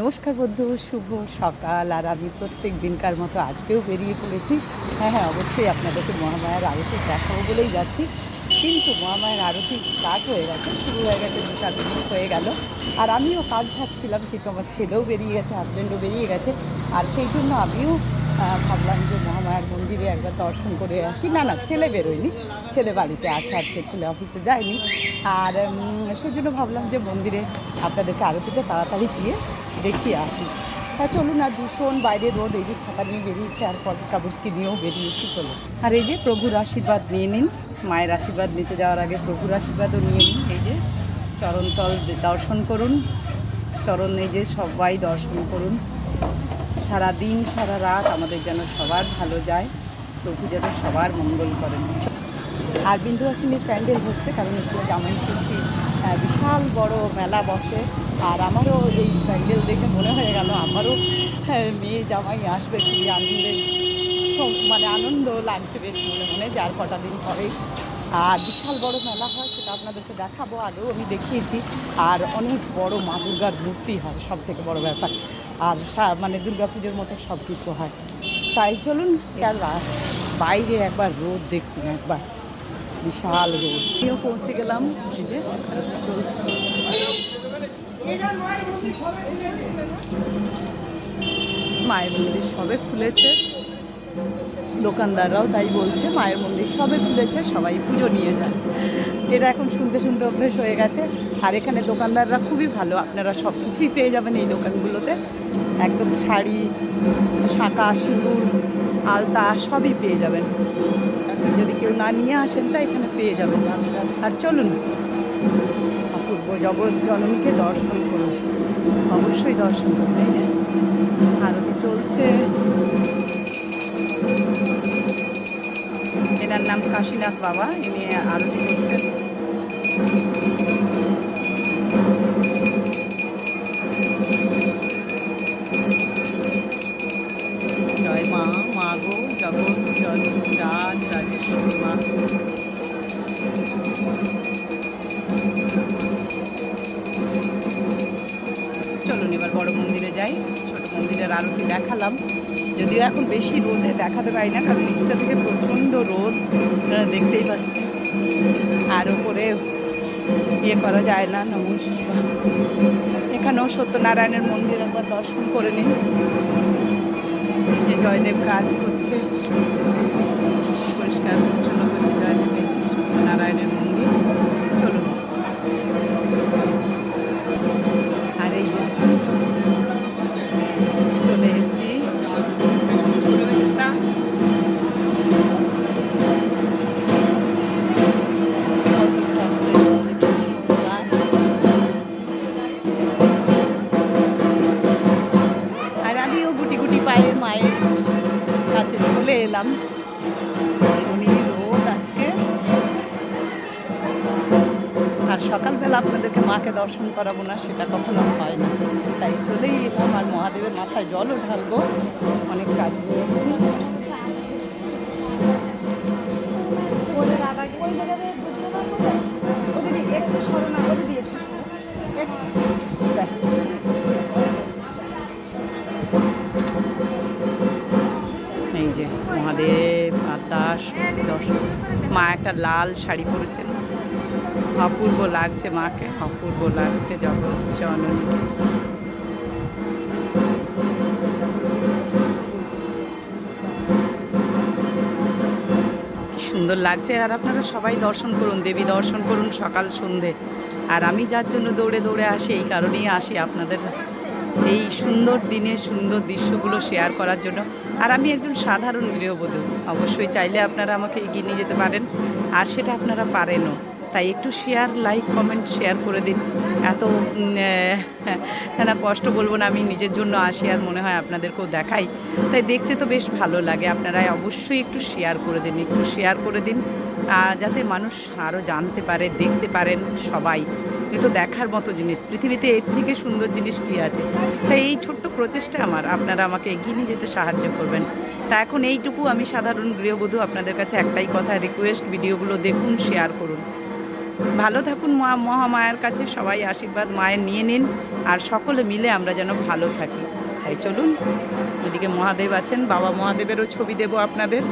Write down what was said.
নমস্কার বন্ধু, শুভ সকাল। আর আমি প্রত্যেক দিনকার মতো আজকেও বেরিয়ে পড়েছি। হ্যাঁ হ্যাঁ অবশ্যই আপনাদেরকে মহামায়ার আরতি দেখাবো বলেই যাচ্ছি। কিন্তু মহামায়ার আরতি স্টার্ট হয়ে গেছে, শুরু হয়ে গেছে, দু চার মিনিট হয়ে গেল। আর আমিও কাজ থাকছিলাম কিন্তু আমার ছেলেও বেরিয়ে গেছে হাজব্যান্ডও বেরিয়ে গেছে। আর সেই জন্য আমিও ভাবলাম যে মহামায়ার মন্দিরে একবার দর্শন করে আসি। না না, ছেলে বেরোয়নি। ছেলে বাড়িতে আছে, আজকে ছেলে অফিসে যায়নি। আর সেই জন্য ভাবলাম যে মন্দিরে আপনাদেরকে আরতিটা তাড়াতাড়ি গিয়ে দেখিয়ে আসি। তা চলুন আর ভীষণ বাইরে রোদ এই যে ছাতা নিয়ে বেরিয়েছে আর পট কাবুজকে নিয়েও বেরিয়েছি চলুন। আর এই যে প্রভুর আশীর্বাদ নিয়ে নিন মায়ের আশীর্বাদ নিতে যাওয়ার আগে প্রভুর আশীর্বাদও নিয়ে নিন এই যে চরণতল দর্শন করুন চরণ এই যে সবাই দর্শন করুন। সারা দিন সারা রাত আমাদের যেন সবার ভালো যায় প্রভু যেন সবার মঙ্গল করেন। আর বিন্দু বিন্দুবাসিনীর প্যান্ডেল হচ্ছে কারণ এখানে জামাই আহ, বিশাল বড় মেলা বসে। আর আমারও এই প্যান্ডেল দেখে মনে হয়ে গেল আমারও হ্যাঁ, মেয়ে জামাই আসবে খুবই আনন্দের মানে আনন্দ লাগছে বেশ মনে মনে যে আর কটা দিন পরেই। আর বিশাল বড় মেলা হয় সেটা আপনাদেরকে দেখাবো আগেও আমি দেখিয়েছি। আর অনেক বড় মা দুর্গার মূর্তি হয় সব থেকে বড় ব্যাপার। আর মানে দুর্গা পুজোর মতো সব কিছু হয়। তাই চলুন আর বাইরে একবার রোদ দেখুন একবার। বিশাল রোদ। পৌঁছে গেলাম যে মায়ের মন্দির সবে খুলেছে। দোকানদাররাও তাই বলছে, মায়ের মন্দির সবে খুলেছে, সবাই পুজো নিয়ে যায় এটা এখন শুনতে শুনতে অভ্যেস হয়ে গেছে। আর এখানে দোকানদাররা খুবই ভালো, আপনারা সব কিছুই পেয়ে যাবেন এই দোকানগুলোতে। একদম শাড়ি শাঁকা সিঁদুর, আলতা, সবই পেয়ে যাবেন। যদি কেউ না নিয়ে আসেন তা এখানে পেয়ে যাবেন। আর চলুন অপূর্ব জগৎ জননীকে দর্শন করুন। অবশ্যই দর্শন যে আরতি চলছে। এনার নাম কাশীনাথ বাবা, ইনি আরতি করছেন। মন্দিরের আরতি দেখালাম। যদিও এখন বেশি রোদে দেখাতে পারি না, কারণ নিচটা থেকে প্রচণ্ড রোদ, আপনারা দেখতেই পাচ্ছেন। আর ওপরে ইয়ে করা যায় না, নমস্কার। এখানেও সত্যনারায়ণের মন্দির একবার দর্শন করে নিন। জয়দেব কাজ করছে। পরিষ্কার, পরিচ্ছন্ন করছে রোদ আজকে। আর সকালবেলা আপনাদেরকে মাকে দর্শন করাবো না, সেটা কখনো হয় না। তাই চলেই এলাম আর মহাদেবের মাথায় জলও ঢালবো। অনেক কাজ নিয়ে এসেছি আকাশ দর্শন। মা একটা লাল শাড়ি পরেছেন অপূর্ব লাগছে মাকে, অপূর্ব লাগছে জগৎ জননীকে। সুন্দর লাগছে। আর আপনারা সবাই দর্শন করুন, দেবী দর্শন করুন সকাল সন্ধে। আর আমি যার জন্য দৌড়ে দৌড়ে আসি, এই কারণেই আসি আপনাদের এই সুন্দর দিনে সুন্দর দৃশ্যগুলো শেয়ার করার জন্য। আর আমি একজন সাধারণ গৃহবধূ, অবশ্যই চাইলে আপনারা আমাকে এগিয়ে নিয়ে যেতে পারেন, আর সেটা আপনারা পারেনও। তাই একটু শেয়ার লাইক কমেন্ট শেয়ার করে দিন। এত না, কষ্ট বলব না, আমি নিজের জন্য আসি আর মনে হয় আপনাদেরকেও দেখাই। তাই দেখতে তো বেশ ভালো লাগে আপনারা অবশ্যই একটু শেয়ার করে দিন, একটু শেয়ার করে দিন। যাতে মানুষ আরও জানতে পারে, দেখতে পারেন সবাই। এ তো দেখার মতো জিনিস। পৃথিবীতে এর থেকে সুন্দর জিনিস কী আছে? তাই এই ছোট্ট প্রচেষ্টা আমার। আপনারা আমাকে এগিয়ে নিয়ে যেতে সাহায্য করবেন। তা এখন এইটুকু। আমি সাধারণ গৃহবধূ, আপনাদের কাছে একটাই কথা রিকোয়েস্ট ভিডিওগুলো দেখুন শেয়ার করুন। ভালো থাকুন মা মহামায়ার কাছে। সবাই আশীর্বাদ মায়ের নিয়ে নিন। আর সকলে মিলে আমরা যেন ভালো থাকি। তাই চলুন, এদিকে মহাদেব আছেন। বাবা মহাদেবেরও ছবি দেব আপনাদের।